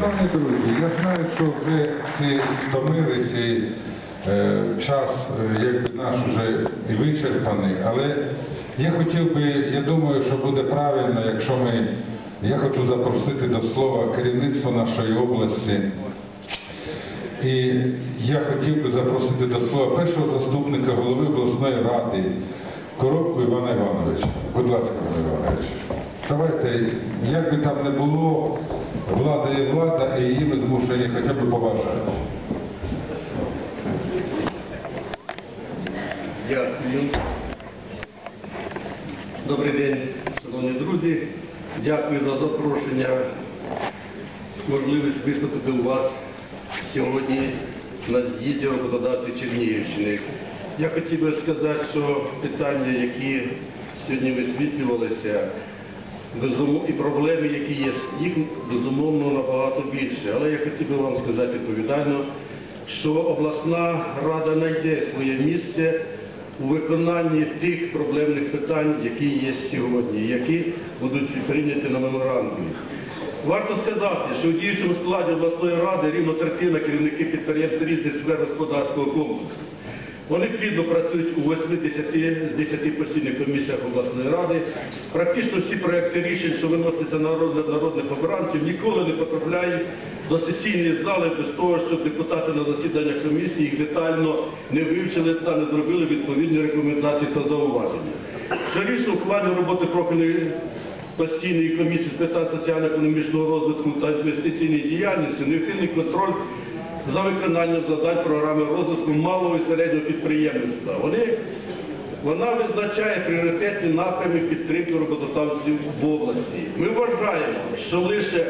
Шановні друзі, я знаю, що вже всі стомилися і е, час е, якби наш вже і вичерпаний, але я хотів би, я думаю, що буде правильно, якщо ми, я хочу запросити до слова керівництво нашої області. І я хотів би запросити до слова першого заступника голови обласної ради Коробку Івана Івановича. Будь ласка, Іван Іванович. Давайте, як би там не було, влада є влада, і її ми змушені хоча б поважати. Дякую. Добрий день, шановні друзі. Дякую за запрошення, можливість виступити у вас сьогодні на з'їзді роботодавців Чернігівщини. Я хотів би сказати, що питання, які сьогодні висвітлювалися, безумов- і проблеми, які є, їх безумовно набагато більше. Але я хотів би вам сказати відповідально, що обласна рада знайде своє місце у виконанні тих проблемних питань, які є сьогодні, які будуть прийняті на меморандумі. Варто сказати, що у діючому складі обласної ради рівно третина керівники підприємств різних сфер господарського комплексу. Вони плідно працюють у 80 з 10 постійних комісіях обласної ради. Практично всі проекти рішень, що виносяться на розгляд народних обранців, ніколи не потрапляють до сесійної зали без того, щоб депутати на засіданнях комісії їх детально не вивчили та не зробили відповідні рекомендації та зауваження. Щорічно плані роботи профільної постійної комісії з питань соціально-економічного розвитку та інвестиційної діяльності необхідний контроль за виконанням завдань програми розвитку малого і середнього підприємництва. Вони, вона визначає пріоритетні напрями підтримки роботодавців в області. Ми вважаємо, що лише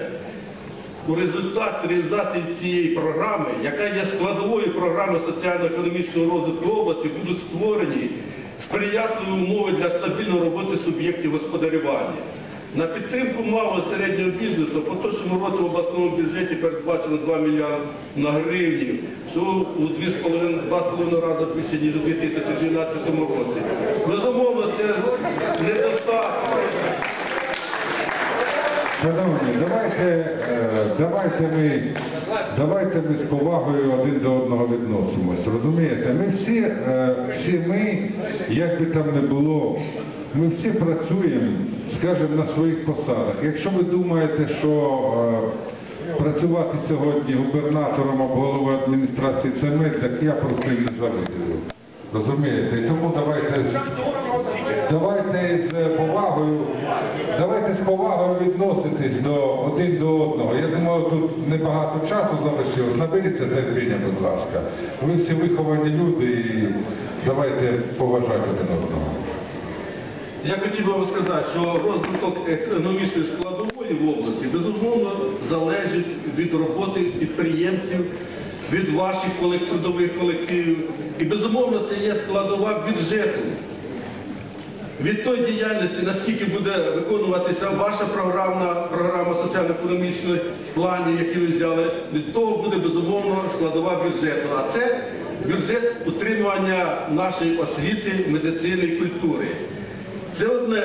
у результаті реалізації цієї програми, яка є складовою програми соціально-економічного розвитку області, будуть створені сприятливі умови для стабільної роботи суб'єктів господарювання. На підтримку малого середнього бізнесу в поточному році в обласному бюджеті передбачено 2 мільярди на гривні, що у 2,5 рази більше, ніж у 2012 році. Безумовно, це недостатньо. Шановні, давайте, е, давайте ми, давайте ми з повагою один до одного відносимось. Розумієте? Ми всі, е, всі ми, як би там не було, ми всі працюємо, скажімо, на своїх посадах. Якщо ви думаєте, що е, працювати сьогодні губернатором або головою адміністрації це ми, так я просто не завидую. Розумієте? І тому давайте з- давайте з повагою, давайте з повагою відноситись до один до одного. Я думаю, тут небагато часу залишилось. Наберіться терпіння, будь ласка. Ви всі виховані люди і давайте поважати один одного. Я хотів би вам сказати, що розвиток економічної складової в області безумовно залежить від роботи підприємців, від ваших трудових колективів. І безумовно це є складова бюджету. Від тої діяльності, наскільки буде виконуватися ваша програма, програма соціально-економічної плані, які ви взяли, від того буде безумовно складова бюджету. А це бюджет утримування нашої освіти, медицини і культури. Це одне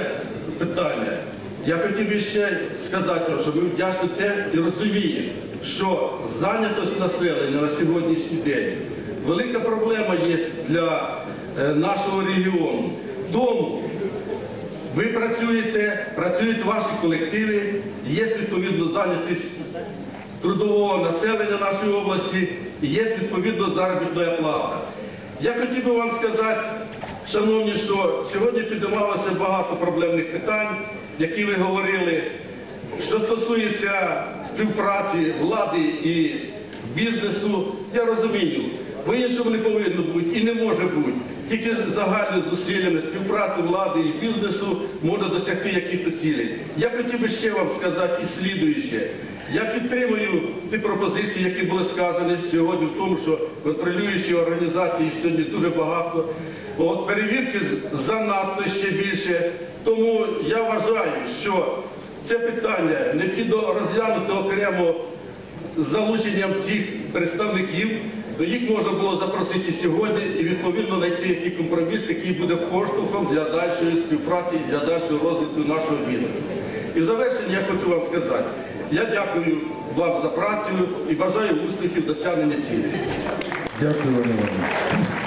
питання. Я хотів би ще сказати, що ми вдячні те і розуміємо, що зайнятість населення на сьогоднішній день велика проблема є для е, нашого регіону. Тому ви працюєте, працюють ваші колективи, є відповідно зайнятість трудового населення нашої області є відповідно заробітна плата. Я хотів би вам сказати, шановні, що сьогодні піднімалося багато проблемних питань, які ви говорили, що стосується співпраці влади і бізнесу, я розумію, по-іншому не повинно бути і не може бути. Тільки загальними зусиллями співпраці влади і бізнесу можна досягти якихось цілей. Я хотів би ще вам сказати і слідуюче. Я підтримую ті пропозиції, які були сказані сьогодні в тому, що контролюючі організації сьогодні дуже багато. От перевірки занадто ще більше. Тому я вважаю, що це питання необхідно розглянути окремо з залученням цих представників, то їх можна було запросити сьогодні і відповідно знайти який компроміс, який буде поштовхом для дальшої співпраці, для дальшого розвитку нашого бізнесу. І в завершення я хочу вам сказати, я дякую вам за працю і бажаю успіхів досягнення цілей. Дякую, Іван.